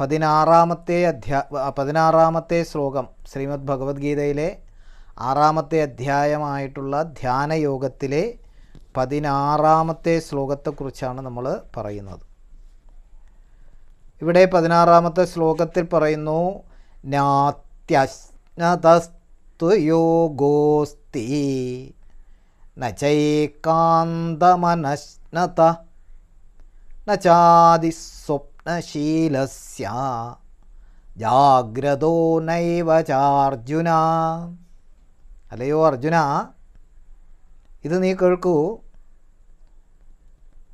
പതിനാറാമത്തെ അധ്യാ പതിനാറാമത്തെ ശ്ലോകം ശ്രീമദ് ഭഗവത്ഗീതയിലെ ആറാമത്തെ അധ്യായമായിട്ടുള്ള ധ്യാനയോഗത്തിലെ പതിനാറാമത്തെ ശ്ലോകത്തെക്കുറിച്ചാണ് നമ്മൾ പറയുന്നത്. ഇവിടെ പതിനാറാമത്തെ ശ്ലോകത്തിൽ പറയുന്നു നാത്യശ്നതസ്തു യോഗോസ്തി നൈകാന്തമനശ്നത നചാദിസ്വപ്നശീലസ്യ ജാഗ്രതോ നൈവ ചാർജുന. അല്ലയോ അർജുന ഇത് നീ കേൾക്കൂ.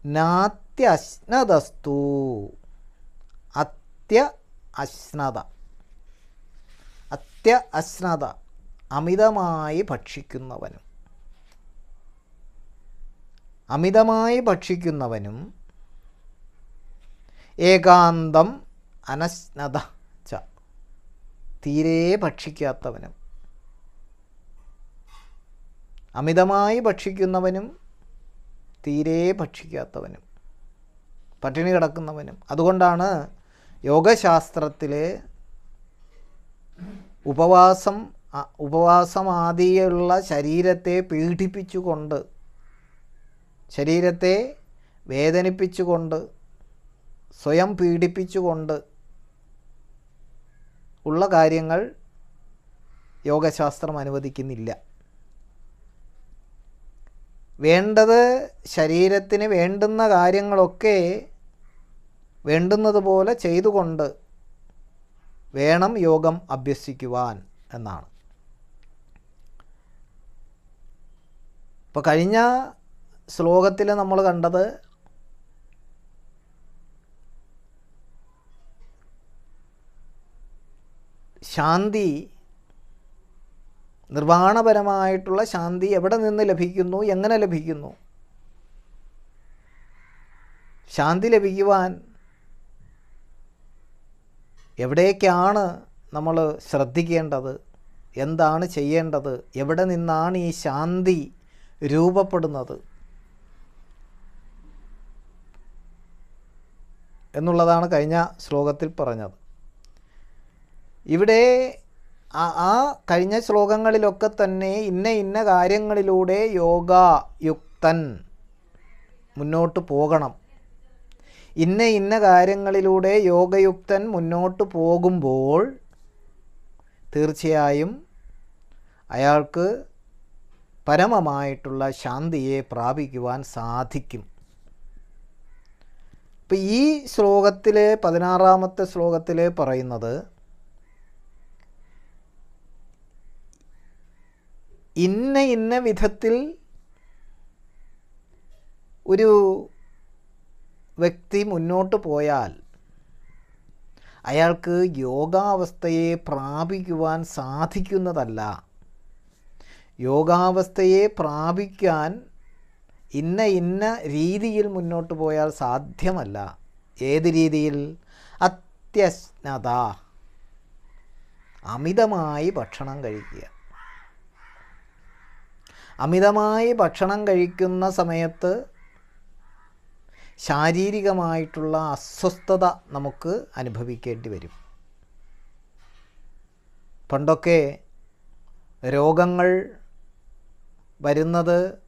നാത്യശ്നതസ്തു അത്യ അശ്നത അത്യ അശ്നത അമിതമായി ഭക്ഷിക്കുന്നവനും. അമിതമായി ഭക്ഷിക്കുന്നവനും ഏകാന്തം അനശ്നത ച. തീരെ ഭക്ഷിക്കാത്തവനും. അമിതമായി ഭക്ഷിക്കുന്നവനും തീരെ ഭക്ഷിക്കാത്തവനും. പട്ടിണി കിടക്കുന്നവനും. അതുകൊണ്ടാണ് യോഗശാസ്ത്രത്തിലെ ഉപവാസം ഉപവാസമാദിയുള്ള ശരീരത്തെ പീഡിപ്പിച്ചുകൊണ്ട് ശരീരത്തെ വേദനിപ്പിച്ചുകൊണ്ട് സ്വയം പീഡിപ്പിച്ചുകൊണ്ട് ഉള്ള കാര്യങ്ങൾ യോഗശാസ്ത്രം അനുവദിക്കുന്നില്ല. വേണ്ടത് ശരീരത്തിന് വേണ്ടുന്ന കാര്യങ്ങളൊക്കെ വേണ്ടുന്നതുപോലെ ചെയ്തുകൊണ്ട് വേണം യോഗം അഭ്യസിക്കുവാൻ എന്നാണ്. ഇപ്പോൾ കഴിഞ്ഞ ശ്ലോകത്തിൽ നമ്മൾ കണ്ടത് ശാന്തി നിർവാണപരമായിട്ടുള്ള ശാന്തി എവിടെ നിന്ന് ലഭിക്കുന്നു? എങ്ങനെ ലഭിക്കുന്നു? ശാന്തി ലഭിക്കുവാൻ എവിടേക്കാണ് നമ്മൾ ശ്രദ്ധിക്കേണ്ടത്? എന്താണ് ചെയ്യേണ്ടത്? എവിടെ നിന്നാണ് ഈ ശാന്തി രൂപപ്പെടുന്നത്? എന്നുള്ളതാണ് കഴിഞ്ഞ ശ്ലോകത്തിൽ പറഞ്ഞത്. ഇവിടെ ആ കഴിഞ്ഞ ശ്ലോകങ്ങളിലൊക്കെ തന്നെ ഇന്ന ഇന്ന കാര്യങ്ങളിലൂടെ യോഗ യുക്തൻ മുന്നോട്ട് പോകണം. ഇന്ന ഇന്ന കാര്യങ്ങളിലൂടെ യോഗയുക്തൻ മുന്നോട്ട് പോകുമ്പോൾ തീർച്ചയായും അയാൾക്ക് പരമമായിട്ടുള്ള ശാന്തിയെ പ്രാപിക്കുവാൻ സാധിക്കും. ഇപ്പം ഈ ശ്ലോകത്തിൽ പതിനാറാമത്തെ ശ്ലോകത്തിൽ പറയുന്നത് ഇന്ന ഇന്ന വിധത്തിൽ ഒരു വ്യക്തി മുന്നോട്ട് പോയാൽ അയാൾക്ക് യോഗാവസ്ഥയെ പ്രാപിക്കുവാൻ സാധിക്കുന്നതല്ല. യോഗാവസ്ഥയെ പ്രാപിക്കാൻ ഇന്ന ഇന്ന രീതിയിൽ മുന്നോട്ട് പോയാൽ സാധ്യമല്ല. ഏത് രീതിയിൽ? അത്യശ്നത അമിതമായി ഭക്ഷണം കഴിക്കുക. അമിതമായി ഭക്ഷണം കഴിക്കുന്ന സമയത്ത് ശാരീരികമായിട്ടുള്ള അസ്വസ്ഥത നമുക്ക് അനുഭവിക്കേണ്ടി വരും. പണ്ടൊക്കെ രോഗങ്ങൾ വരുന്നത്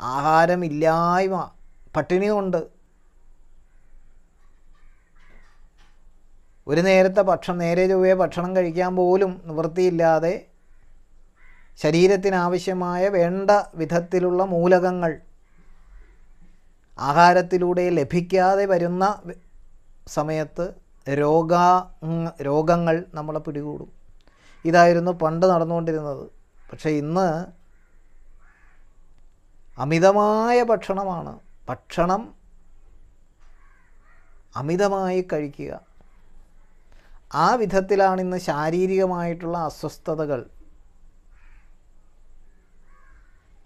ആഹാരമില്ലായ്മ പട്ടിണി കൊണ്ട്. ഒരു നേരത്തെ ഭക്ഷണം നേരെ ചൊവ്വേ ഭക്ഷണം കഴിക്കാൻ പോലും നിവൃത്തിയില്ലാതെ ശരീരത്തിനാവശ്യമായ വേണ്ട വിധത്തിലുള്ള മൂലകങ്ങൾ ആഹാരത്തിലൂടെ ലഭിക്കാതെ വരുന്ന സമയത്ത് രോഗ രോഗങ്ങൾ നമ്മളെ പിടികൂടും. ഇതായിരുന്നു പണ്ട് നടന്നുകൊണ്ടിരുന്നത്. പക്ഷേ ഇന്ന് അമിതമായ ഭക്ഷണമാണ്. ഭക്ഷണം അമിതമായി കഴിക്കുക. ആ വിധത്തിലാണ് ഇന്ന് ശാരീരികമായിട്ടുള്ള അസ്വസ്ഥതകൾ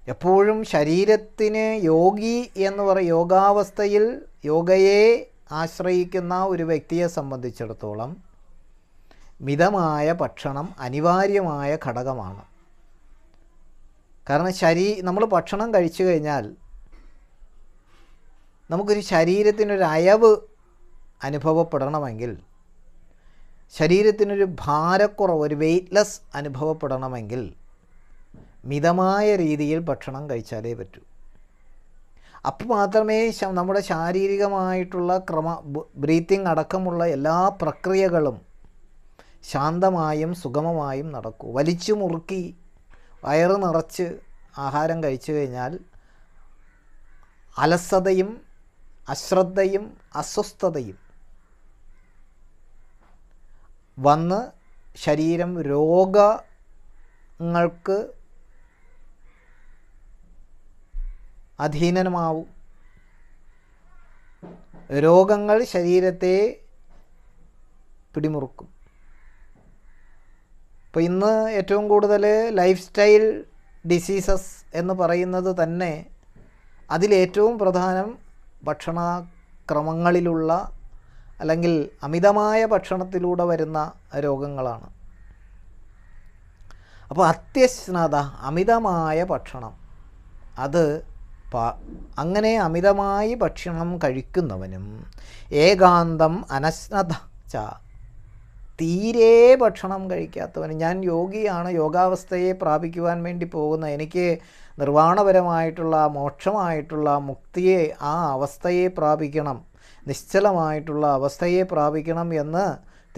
എപ്പോഴും ശരീരത്തിന് യോഗി എന്ന് പറ യോഗാവസ്ഥയിൽ യോഗയെ ആശ്രയിക്കുന്ന ഒരു വ്യക്തിയെ സംബന്ധിച്ചിടത്തോളം മിതമായ ഭക്ഷണം അനിവാര്യമായ ഘടകമാണ്. കാരണം ശരീ നമ്മൾ ഭക്ഷണം കഴിച്ചു കഴിഞ്ഞാൽ നമുക്കൊരു ശരീരത്തിനൊരു അയവ് അനുഭവപ്പെടണമെങ്കിൽ ശരീരത്തിനൊരു ഭാരക്കുറവ് ഒരു വെയ്റ്റ്ലെസ് അനുഭവപ്പെടണമെങ്കിൽ മിതമായ രീതിയിൽ ഭക്ഷണം കഴിച്ചാലേ പറ്റൂ. അപ്പോൾ മാത്രമേ നമ്മുടെ ശാരീരികമായിട്ടുള്ള ക്രമ ബ്രീത്തിങ് അടക്കമുള്ള എല്ലാ പ്രക്രിയകളും ശാന്തമായും സുഗമമായും നടക്കൂ. വലിച്ചു മുറുക്കി വയറ് നിറച്ച് ആഹാരം കഴിച്ചു കഴിഞ്ഞാൽ അലസതയും അശ്രദ്ധയും അസ്വസ്ഥതയും വന്ന് ശരീരം രോഗങ്ങൾക്ക് അധീനമാവും രോഗങ്ങൾ ശരീരത്തെ പിടിമുറുക്കും. ഇപ്പോൾ ഇന്ന് ഏറ്റവും കൂടുതൽ ലൈഫ് സ്റ്റൈൽ ഡിസീസസ് എന്ന് പറയുന്നത് തന്നെ അതിലേറ്റവും പ്രധാനം ഭക്ഷണക്രമങ്ങളിലുള്ള അല്ലെങ്കിൽ അമിതമായ ഭക്ഷണത്തിലൂടെ വരുന്ന രോഗങ്ങളാണ്. അപ്പോൾ അത്യശ്നത അമിതമായ ഭക്ഷണം അത് അങ്ങനെ അമിതമായി ഭക്ഷണം കഴിക്കുന്നവനും ഏകാന്തം അനശ്നത ച തീരെ ഭക്ഷണം കഴിക്കാത്തവനും. ഞാൻ യോഗിയാണ്. യോഗാവസ്ഥയെ പ്രാപിക്കുവാൻ വേണ്ടി പോകുന്ന എനിക്ക് നിർവാണപരമായിട്ടുള്ള മോക്ഷമായിട്ടുള്ള മുക്തിയെ ആ അവസ്ഥയെ പ്രാപിക്കണം നിശ്ചലമായിട്ടുള്ള അവസ്ഥയെ പ്രാപിക്കണം എന്ന്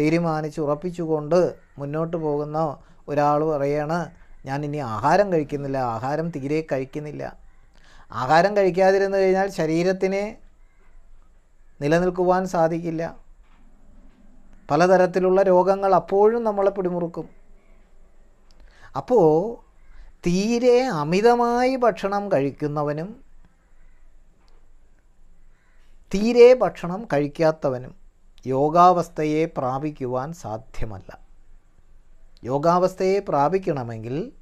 തീരുമാനിച്ച് ഉറപ്പിച്ചുകൊണ്ട് മുന്നോട്ട് പോകുന്ന ഒരാൾ പറയാണ് ഞാൻ ഇനി ആഹാരം കഴിക്കുന്നില്ല. ആഹാരം തീരെ കഴിക്കുന്നില്ല. ആഹാരം കഴിക്കാതിരുന്നു കഴിഞ്ഞാൽ ശരീരത്തിന് നിലനിൽക്കുവാൻ സാധിക്കില്ല. പലതരത്തിലുള്ള രോഗങ്ങൾ അപ്പോഴും നമ്മളെ പിടിമുറുക്കും. അപ്പോൾ തീരെ അമിതമായി ഭക്ഷണം കഴിക്കുന്നവനും തീരെ ഭക്ഷണം കഴിക്കാത്തവനും യോഗാവസ്ഥയെ പ്രാപിക്കുവാൻ സാധ്യമല്ല. യോഗാവസ്ഥയെ പ്രാപിക്കണമെങ്കിൽ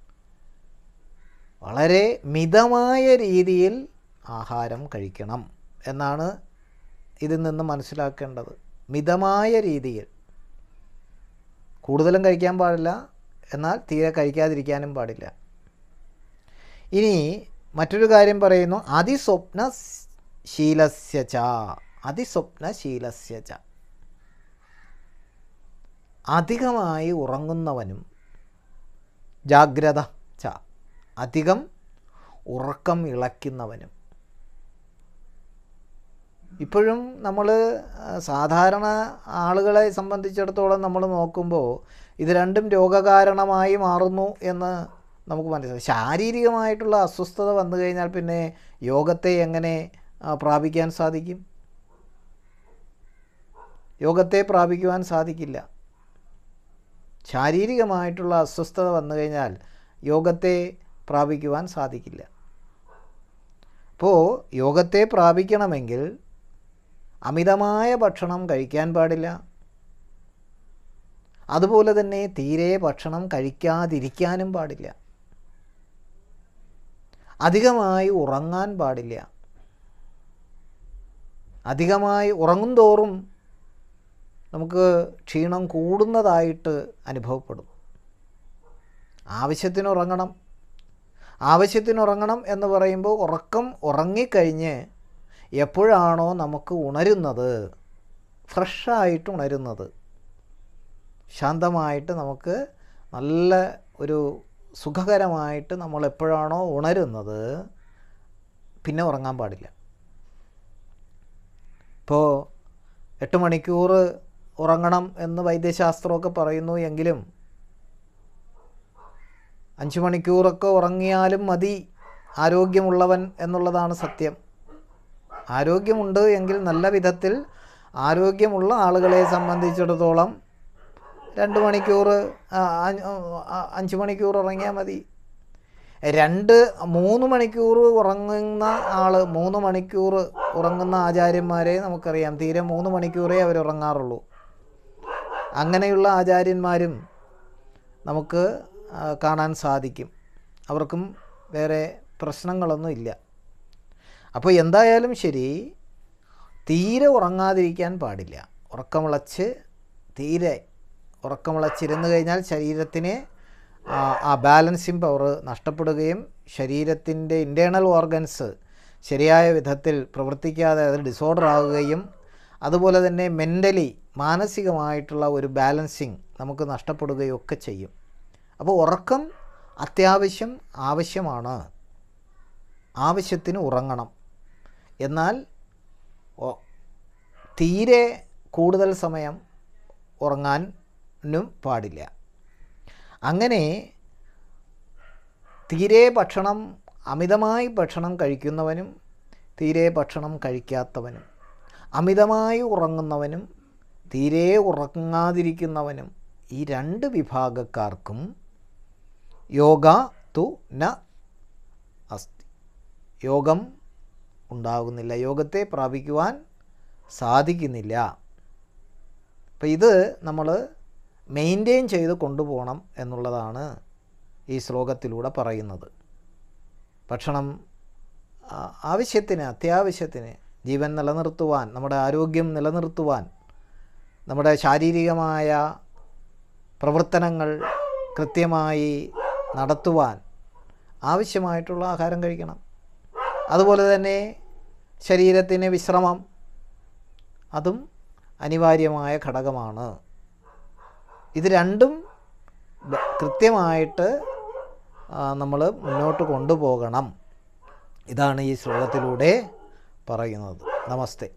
വളരെ മിതമായ രീതിയിൽ ആഹാരം കഴിക്കണം എന്നാണ് ഇതിൽ നിന്ന് മനസ്സിലാക്കേണ്ടത്. മിതമായ രീതിയിൽ. കൂടുതലും കഴിക്കാൻ പാടില്ല. എന്നാൽ തീരെ കഴിക്കാതിരിക്കാനും പാടില്ല. ഇനി മറ്റൊരു കാര്യം പറയുന്നു. അതിസ്വപ്ന ശീലസ്യ ച. അതിസ്വപ്ന ച. അധികമായി ഉറങ്ങുന്നവനും ജാഗ്രത അധികം ഉറക്കം ഇളയ്ക്കുന്നവനും ഇപ്പോഴും നമ്മൾ സാധാരണ ആളുകളെ സംബന്ധിച്ചിടത്തോളം നമ്മൾ നോക്കുമ്പോൾ ഇത് രണ്ടും രോഗകാരണമായി മാറുന്നു എന്ന് നമുക്ക് മനസ്സിലാവും ശാരീരികമായിട്ടുള്ള അസ്വസ്ഥത വന്നു കഴിഞ്ഞാൽ പിന്നെ യോഗത്തെ എങ്ങനെ പ്രാപിക്കാൻ സാധിക്കും? യോഗത്തെ പ്രാപിക്കുവാൻ സാധിക്കില്ല. ശാരീരികമായിട്ടുള്ള അസ്വസ്ഥത വന്നു കഴിഞ്ഞാൽ യോഗത്തെ പ്രാപിക്കുവാൻ സാധിക്കില്ല. അപ്പോൾ യോഗത്തെ പ്രാപിക്കണമെങ്കിൽ അമിതമായ ഭക്ഷണം കഴിക്കാൻ പാടില്ല. അതുപോലെ തന്നെ തീരെ ഭക്ഷണം കഴിക്കാതിരിക്കാനും പാടില്ല. അധികമായി ഉറങ്ങാൻ പാടില്ല. അധികമായി ഉറങ്ങും തോറും നമുക്ക് ക്ഷീണം കൂടുന്നതായിട്ട് അനുഭവപ്പെടും ആവശ്യത്തിന് ഉറങ്ങണം. ആവശ്യത്തിന് ഉറങ്ങണം എന്ന് പറയുമ്പോൾ ഉറക്കം ഉറങ്ങിക്കഴിഞ്ഞ് എപ്പോഴാണോ നമുക്ക് ഉണരുന്നത് ഫ്രഷായിട്ട് ഉണരുന്നത്. ശാന്തമായിട്ട് നമുക്ക് നല്ല ഒരു സുഖകരമായിട്ട് നമ്മൾ എപ്പോഴാണോ ഉണരുന്നത് പിന്നെ ഉറങ്ങാൻ പാടില്ല. ഇപ്പോൾ എട്ട് മണിക്കൂർ ഉറങ്ങണം എന്ന് വൈദ്യശാസ്ത്രമൊക്കെ പറയുന്നു എങ്കിലും അഞ്ച് മണിക്കൂറൊക്കെ ഉറങ്ങിയാലും മതി. ആരോഗ്യമുള്ളവൻ എന്നുള്ളതാണ് സത്യം. ആരോഗ്യമുണ്ട് എങ്കിൽ നല്ല വിധത്തിൽ ആരോഗ്യമുള്ള ആളുകളെ സംബന്ധിച്ചിടത്തോളം രണ്ട് മണിക്കൂർ അഞ്ച് മണിക്കൂർ ഉറങ്ങിയാൽ മതി. രണ്ട് മൂന്ന് മണിക്കൂർ ഉറങ്ങുന്ന ആൾ മൂന്ന് മണിക്കൂർ ഉറങ്ങുന്ന ആചാര്യന്മാരെ നമുക്കറിയാം. തീരെ മൂന്ന് മണിക്കൂറേ അവർ ഉറങ്ങാറുള്ളൂ. അങ്ങനെയുള്ള ആചാര്യന്മാരും നമുക്ക് കാണാൻ സാധിക്കും. അവർക്കും വേറെ പ്രശ്നങ്ങളൊന്നും ഇല്ല. അപ്പോൾ എന്തായാലും ശരി തീരെ ഉറങ്ങാതിരിക്കാൻ പാടില്ല. ഉറക്കമിളച്ച് തീരെ ഉറക്കമിളച്ചിരുന്നു കഴിഞ്ഞാൽ ശരീരത്തിന് ആ, ബാലൻസിങ് പവർ നഷ്ടപ്പെടുകയും ശരീരത്തിന്റെ ഇന്റേണൽ ഓർഗൻസ് ശരിയായ വിധത്തിൽ പ്രവർത്തിക്കാതെ അത് ഡിസോർഡർ ആവുകയും അതുപോലെ തന്നെ മെന്റലി മാനസികമായിട്ടുള്ള ഒരു ബാലൻസിങ് നമുക്ക് നഷ്ടപ്പെടുകയും ഒക്കെ ചെയ്യും. അപ്പോൾ ഉറക്കം അത്യാവശ്യം ആവശ്യമാണ്. ആവശ്യത്തിന് ഉറങ്ങണം. എന്നാൽ തീരെ കൂടുതൽ സമയം ഉറങ്ങാനും പാടില്ല. അങ്ങനെ തീരെ ഭക്ഷണം അമിതമായി ഭക്ഷണം കഴിക്കുന്നവനും തീരെ ഭക്ഷണം കഴിക്കാത്തവനും അമിതമായി ഉറങ്ങുന്നവനും തീരെ ഉറങ്ങാതിരിക്കുന്നവനും ഈ രണ്ട് വിഭാഗക്കാർക്കും യോഗ തു ന അസ്തി. യോഗം ഉണ്ടാകുന്നില്ല. യോഗത്തെ പ്രാപിക്കുവാൻ സാധിക്കുന്നില്ല. അപ്പം ഇത് നമ്മൾ മെയിന്റെയിൻ ചെയ്ത് കൊണ്ടുപോകണം എന്നുള്ളതാണ് ഈ ശ്ലോകത്തിലൂടെ പറയുന്നത്. ഭക്ഷണം ആവശ്യത്തിന് അത്യാവശ്യത്തിന് ജീവൻ നിലനിർത്തുവാൻ നമ്മുടെ ആരോഗ്യം നിലനിർത്തുവാൻ നമ്മുടെ ശാരീരികമായ പ്രവർത്തനങ്ങൾ കൃത്യമായി നടത്തുവാൻ ആവശ്യമായിട്ടുള്ള ആഹാരം കഴിക്കണം. അതുപോലെ തന്നെ ശരീരത്തിന് വിശ്രമം അതും അനിവാര്യമായ ഘടകമാണ്. ഇത് രണ്ടും കൃത്യമായിട്ട് നമ്മൾ മുന്നോട്ട് കൊണ്ടുപോകണം. ഇതാണ് ഈ ശ്ലോകത്തിലൂടെ പറയുന്നത്. നമസ്തേ.